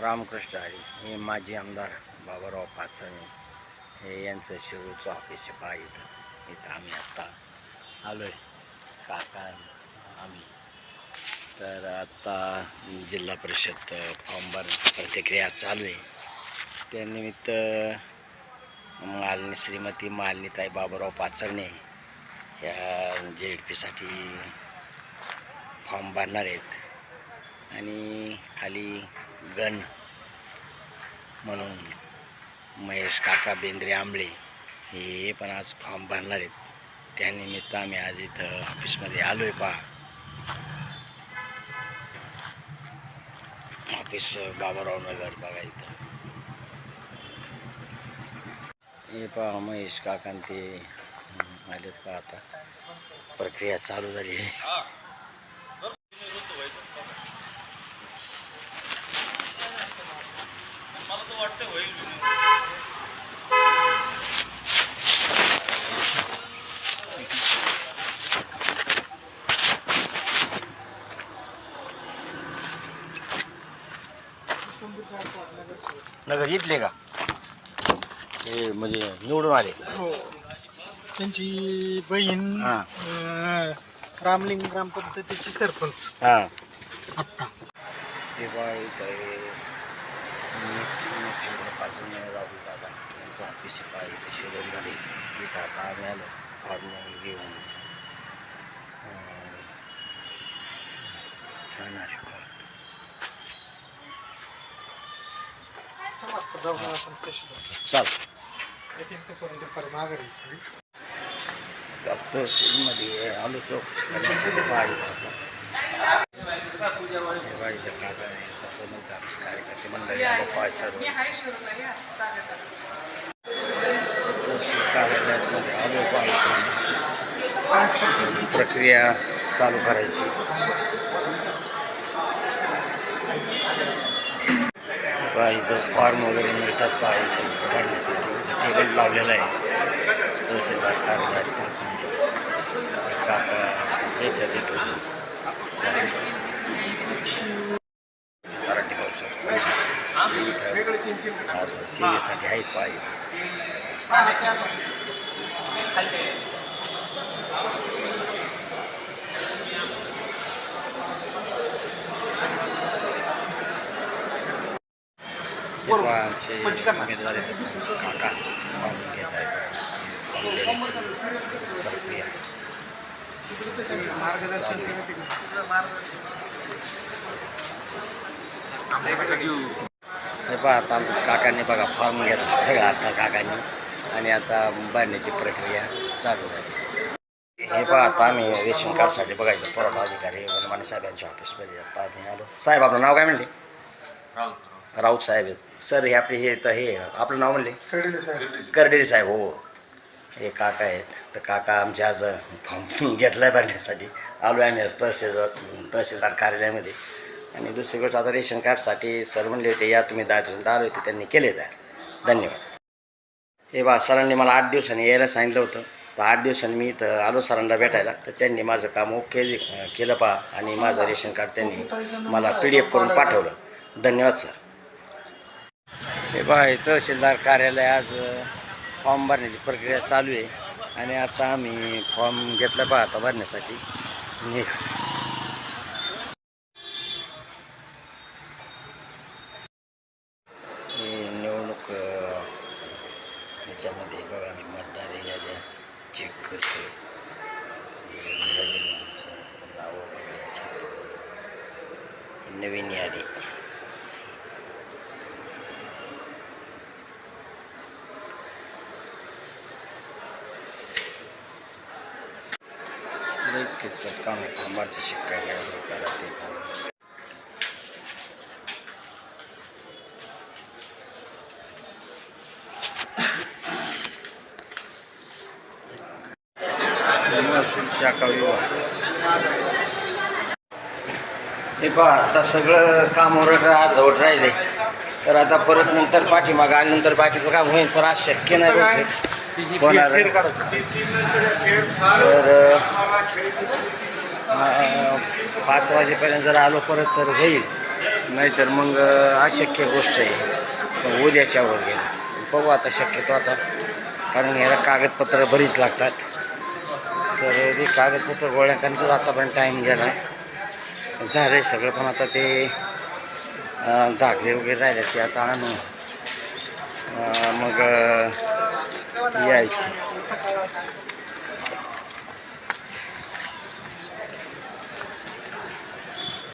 रामकृष्ण हरी हे माजी आमदार बाबाराव पाचरणे हे यांचं शिरूरचं ऑफिस आहे. पहा इथं. इथं आम्ही आत्ता आलो आहे काका आम्ही. तर आत्ता जिल्हा परिषद फॉर्म भरण्याची प्रतिक्रिया चालू आहे. त्यानिमित्त मालनी श्रीमती मालनीताई बाबाराव पाचरणे या जे एड पीसाठी फॉर्म भरणार आहेत. आणि खाली गण म्हणून महेश काका बेंद्रे आंबळे हे पण आज फॉर्म भरणार आहेत. त्यानिमित्त आम्ही आज इथं ऑफिसमध्ये आलो आहे पहा. ऑफिस बाबाराव नगर बघा इथं. हे पहा महेश काकांते ते आलेत पहा आता. प्रक्रिया चालू झाली आहे. नगर इथले का? हे म्हणजे निवडून आले. हो. त्यांची बहीण हां. अं, रामलिंग ग्रामपंचायतीची सरपंच. हां. आत्ता. इथं हे पासून राहुल दादा. यांचं ऑफिस आहे इथं शिरोडमध्ये इथं आता आम्ही आलो फॉर्म घेऊन जाणार आहे चला आता जाऊन आपण तहसीलदार. चाल येतील ते करून ते फार माघारी सगळी तहसीलमध्ये आलो चौक करण्यासाठी पहा इथं आता हे बा इथं काका आहे, सत्वनंतर पाय सर्व कार्यालयामध्ये आलो पाहिजे प्रक्रिया चालू करायची. इथं फॉर्म वगैरे मिळतात पहा इथं भरण्यासाठी. टेबल लावलेलं आहे. तहसीलदार कार्यालयात आतमध्ये. काका इथं सेवेसाठी आहेत पाहिजे आमचे उमेदवार आहेत काका फॉर्म घेत आहेत फॉर्म देण्याची प्रक्रिया मार्गदर्शन समिती हे पहा आता आमच्या काकांनी बघा फॉर्म घेतला. बघा आता काकांनी. आणि आता भरण्याची प्रक्रिया चालू झाली. हे पहा आता आम्ही रेशन कार्डसाठी बघा इथं पुरवठा अधिकारी वनमाने साहेबांच्या ऑफिसमध्ये आता आम्ही आलो. साहेब आपलं नाव काय म्हणले? राऊत. साहेब. आहेत सर हे आपले हे तर हे आपलं नाव म्हणले? कळले साहेब. करडेरी साहेब हो. हे काका आहेत. तर काका आमचे आज फॉर्म घेतला आहे भरण्यासाठी. आलो आहे आम्ही आज तहसीलदार तहसीलदार कार्यालयामध्ये. आणि दुसरी गोष्ट आता रेशन कार्डसाठी सर म्हणले होते या तुम्ही दहा दिवसांत आले होते त्यांनी केले तयार धन्यवाद. हे बा सरांनी मला आठ दिवसांनी यायला सांगितलं होतं. तर आठ दिवसांनी मी इथं आलो सरांना भेटायला. तर त्यांनी माझं काम ओके केलं पहा आणि माझं रेशन कार्ड त्यांनी मला पी डी एफ करून पाठवलं. धन्यवाद सर. हे बा हे तहसीलदार कार्यालय आज फॉर्म भरण्याची प्रक्रिया चालू आहे. आणि आता आम्ही फॉर्म घेतला पहा आता भरण्यासाठी निघालो हे निवडणूक अ, याच्यामध्ये बघा मी मतदार याद्या चेक करतो नावं बघा याच्यात नवीन यादी लईच किचकट काम आहे फांबारचा शिक्का घ्या हे करा ते करा शाखा विभाग हे पहा आता सगळं काम ओरड अर्धवट राहिले तर आता परत नंतर पाठीमागं आल्यानंतर बाकीचं काम होईल पण आज शक्य नाही बहुतेक. होणार तर पाच वाजेपर्यंत जर आलो परत तर होईल. नाहीतर मग अशक्य गोष्ट आहे. मग उद्याच्या वर गेलं. बघू आता शक्यतो आता. कारण याला कागदपत्र बरीच लागतात. तर ते कागदपत्र गोळ्या करण्यातच आतापर्यंत टाईम गेला. झालं आहे सगळं पण आता ते अं, दाखले वगैरे राहिले ते आता आणू मग अं, यायचं.